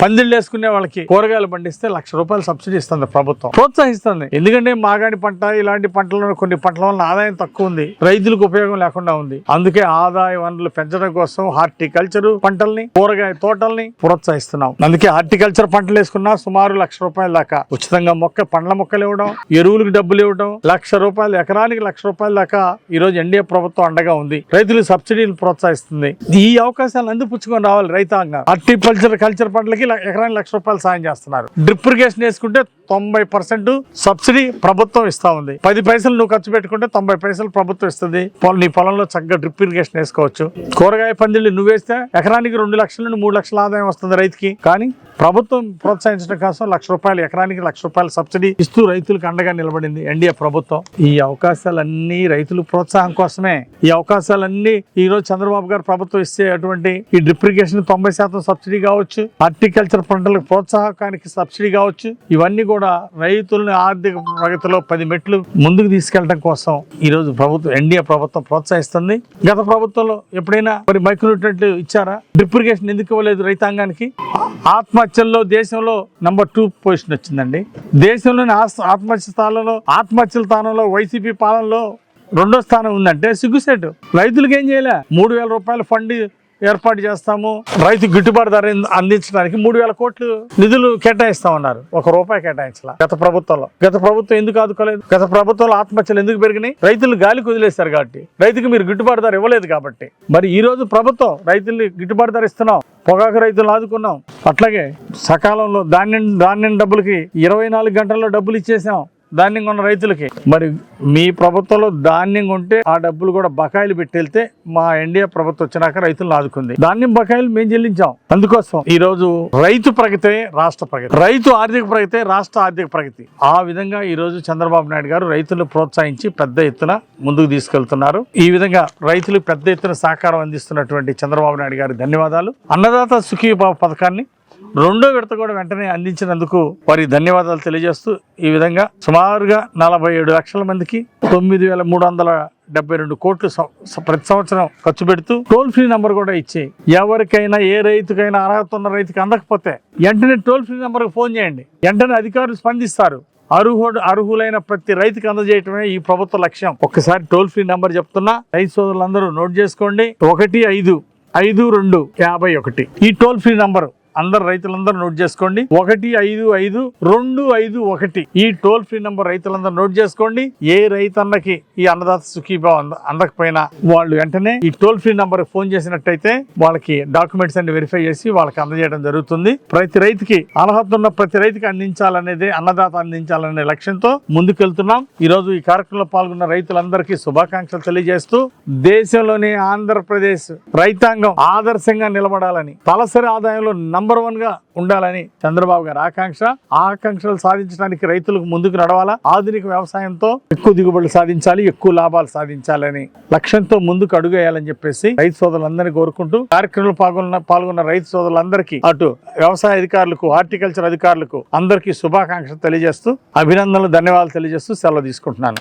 పందిళ్ళు వేసుకునే వాళ్ళకి కూరగాయలు పండిస్తే లక్ష రూపాయలు సబ్సిడీ ఇస్తుంది ప్రభుత్వం. ప్రోత్సహిస్తుంది. ఎందుకంటే మాగాడి పంట ఇలాంటి పంటలను కొన్ని పంటల వల్ల ఆదాయం తక్కువ ఉంది. రైతులకు ఉపయోగం లేకుండా ఉంది. అందుకే ఆదాయ వనరులు పెంచడం కోసం హార్టికల్చర్ పంటల్ని కూరగాయ తోటల్ని ప్రోత్సహిస్తున్నాం. అందుకే హార్టికల్చర్ పంటలు వేసుకున్నా సుమారు లక్ష రూపాయల దాకా. ఉచితంగా మొక్క పండ్ల మొక్కలు ఇవ్వడం ఎరువులకు డబ్బులు ఇవ్వడం లక్ష రూపాయలు ఎకరానికి లక్ష రూపాయల దాకా ఈ రోజు ఎన్డీఏ ప్రభుత్వం అండగా ఉంది. రైతులు సబ్సిడీలు ప్రోత్సహిస్తుంది. ఈ అవకాశాలు అందిపుచ్చుకొని రావాలి రైతాంగం? హార్టికల్చర్ కల్చర్ పంటలకి ఎకరానికి లక్ష రూపాయలు సాయం చేస్తున్నారు. డ్రిప్ ఇరిగేషన్ వేసుకుంటే తొంభై పర్సెంట్ సబ్సిడీ ప్రభుత్వం ఇస్తా ఉంది. పది పైసలు నువ్వు ఖర్చు పెట్టుకుంటే తొంభై పైసలు ప్రభుత్వం ఇస్తుంది. నీ పొలంలో చక్కగా డ్రిప్ ఇరిగేషన్ వేసుకోవచ్చు కూరగాయ పందిళ్ళు నువ్వు వేస్తే ఎకరానికి రెండు లక్షల నుండి మూడు లక్షల ఆదాయం వస్తుంది రైతుకి. కానీ ప్రభుత్వం ప్రోత్సహించడం కోసం లక్ష రూపాయలు ఎకరానికి లక్ష రూపాయలు సబ్సిడీ ఇస్తూ రైతులకు అండగా నిలబడింది ఎన్డీఏ ప్రభుత్వం. ఈ అవకాశాలన్నీ రైతుల ప్రోత్సాహం కోసమే. ఈ అవకాశాలన్నీ ఈ రోజు చంద్రబాబు గారు ప్రభుత్వం ఇస్తే అటువంటి ఈ డ్రిప్ ఇరిగేషన్ తొంభై శాతం సబ్సిడీ కావచ్చు. ఆర్టికల్ హార్టికల్చర్ పంటలకు ప్రోత్సాహకానికి సబ్సిడీ కావచ్చు. ఇవన్నీ కూడా రైతులను ఆర్థిక ప్రగతిలో పది మెట్లు ముందుకు తీసుకెళ్ళడం కోసం ఈరోజు ప్రభుత్వం ఎన్డీఏ ప్రభుత్వం ప్రోత్సహిస్తుంది. గత ప్రభుత్వంలో ఎప్పుడైనా మరి మైక్రోన్యూట్రెంట్లు ఇచ్చారా? డ్రిప్ ఇరిగేషన్ ఎందుకు ఇవ్వలేదు రైతాంగానికి? ఆత్మహత్యల్లో దేశంలో నంబర్ టూ పొజిషన్ వచ్చిందండి. దేశంలోని ఆత్మహత్య స్థానంలో ఆత్మహత్యల స్థానంలో వైసీపీ పాలనలో రెండో స్థానం ఉందంటే సిగ్గుసేటు రైతులకు ఏం చేయలే? మూడు వేల రూపాయల ఫండ్ ఏర్పాటు చేస్తాము. రైతు గిట్టుబాటు ధర అందించడానికి మూడు వేల కోట్లు నిధులు కేటాయిస్తామన్నారు. ఒక రూపాయి కేటాయించాల. గత ప్రభుత్వంలో. గత ప్రభుత్వం ఎందుకు ఆదుకోలేదు? గత ప్రభుత్వంలో ఆత్మహత్యలు ఎందుకు పెరిగినాయి? రైతులు గాలికి వదిలేశారు కాబట్టి. రైతుకి మీరు గిట్టుబాటు ధర ఇవ్వలేదు కాబట్టి. మరి ఈ రోజు ప్రభుత్వం రైతుల్ని గిట్టుబాటు ధర ఇస్తున్నాం. పొగాకు రైతులను ఆదుకున్నాం. అట్లాగే సకాలంలో ధాన్యం ధాన్యం డబ్బులకి ఇరవై నాలుగు గంటల్లో డబ్బులు ఇచ్చేసాం. ధాన్యం కొన్న రైతులకి. మరి మీ ప్రభుత్వంలో ధాన్యం ఉంటే ఆ డబ్బులు కూడా బకాయిలు పెట్టెళ్తే మా ఎన్డీఏ ప్రభుత్వం వచ్చినాక రైతులను ఆదుకుంది. ధాన్యం బకాయిలు మేము చెల్లించాం. అందుకోసం ఈ రోజు రైతు ప్రగతే రాష్ట్ర ప్రగతి. రైతు ఆర్థిక ప్రగతే రాష్ట్ర ఆర్థిక ప్రగతి. ఆ విధంగా ఈ రోజు చంద్రబాబు నాయుడు గారు రైతులను ప్రోత్సహించి పెద్ద ఎత్తున ముందుకు తీసుకెళ్తున్నారు. ఈ విధంగా రైతులు పెద్ద ఎత్తున సహకారం అందిస్తున్నటువంటి చంద్రబాబు నాయుడు గారికి ధన్యవాదాలు. అన్నదాత సుఖీ పథకాన్ని రెండో విడత కూడా వెంటనే అందించినందుకు వారి ధన్యవాదాలు తెలియజేస్తూ ఈ విధంగా సుమారుగా నలభై ఏడు లక్షల మందికి తొమ్మిది వేల మూడు వందల డెబ్బై రెండు కోట్లు ప్రతి సంవత్సరం ఖర్చు పెడుతూ టోల్ ఫ్రీ నంబర్ కూడా ఇచ్చి ఎవరికైనా ఏ రైతుకైనా అర్హత ఉన్న రైతుకి అందకపోతే వెంటనే టోల్ ఫ్రీ నంబర్కి ఫోన్ చేయండి. వెంటనే అధికారులు స్పందిస్తారు. అర్హుడు అర్హులైన ప్రతి రైతుకి అందజేయటమే ఈ ప్రభుత్వ లక్ష్యం. ఒక్కసారి టోల్ ఫ్రీ నంబర్ చెప్తున్నా. రైతు సోదరులందరూ నోట్ చేసుకోండి. ఒకటి ఐదు ఐదు రెండు యాభై ఒకటి. ఈ టోల్ ఫ్రీ నంబర్ అందరు రైతులందరూ నోట్ చేసుకోండి. ఒకటి ఐదు ఐదు రెండు ఐదు ఒకటి. ఈ టోల్ ఫ్రీ నంబర్ రైతులందరూ నోట్ చేసుకోండి. ఏ రైతన్నకి ఈ అన్నదాత సుఖీభావ అందకపోయినా వాళ్ళు వెంటనే ఈ టోల్ ఫ్రీ నంబర్ ఫోన్ చేసినట్టయితే వాళ్ళకి డాక్యుమెంట్స్ అన్ని వెరిఫై చేసి వాళ్ళకి అందజేయడం జరుగుతుంది. ప్రతి రైతుకి అర్హత ఉన్న ప్రతి రైతుకి అందించాలనేది అన్నదాత అందించాలనే లక్ష్యంతో ముందుకెళ్తున్నాం. ఈ రోజు ఈ కార్యక్రమంలో పాల్గొన్న రైతులందరికీ శుభాకాంక్షలు తెలియజేస్తూ దేశంలోని ఆంధ్రప్రదేశ్ రైతాంగం ఆదర్శంగా నిలబడాలని తలసరి ఆదాయంలో నంబర్ వన్గా ఉండాలని చంద్రబాబు గారి ఆకాంక్ష. ఆ ఆకాంక్షలు సాధించడానికి రైతులకు ముందుకు నడవాలా? ఆధునిక వ్యవసాయంతో ఎక్కువ దిగుబడులు సాధించాలి ఎక్కువ లాభాలు సాధించాలని లక్ష్యంతో ముందుకు అడుగేయాలని చెప్పేసి రైతు సోదరులందరినీ కోరుకుంటూ కార్యక్రమంలో పాల్గొన్న పాల్గొన్న రైతు సోదరులందరికీ అటు వ్యవసాయ అధికారులకు హార్టికల్చర్ అధికారులకు అందరికీ శుభాకాంక్షలు తెలియజేస్తూ అభినందనలు ధన్యవాదాలు తెలియజేస్తూ సెలవు తీసుకుంటున్నాను.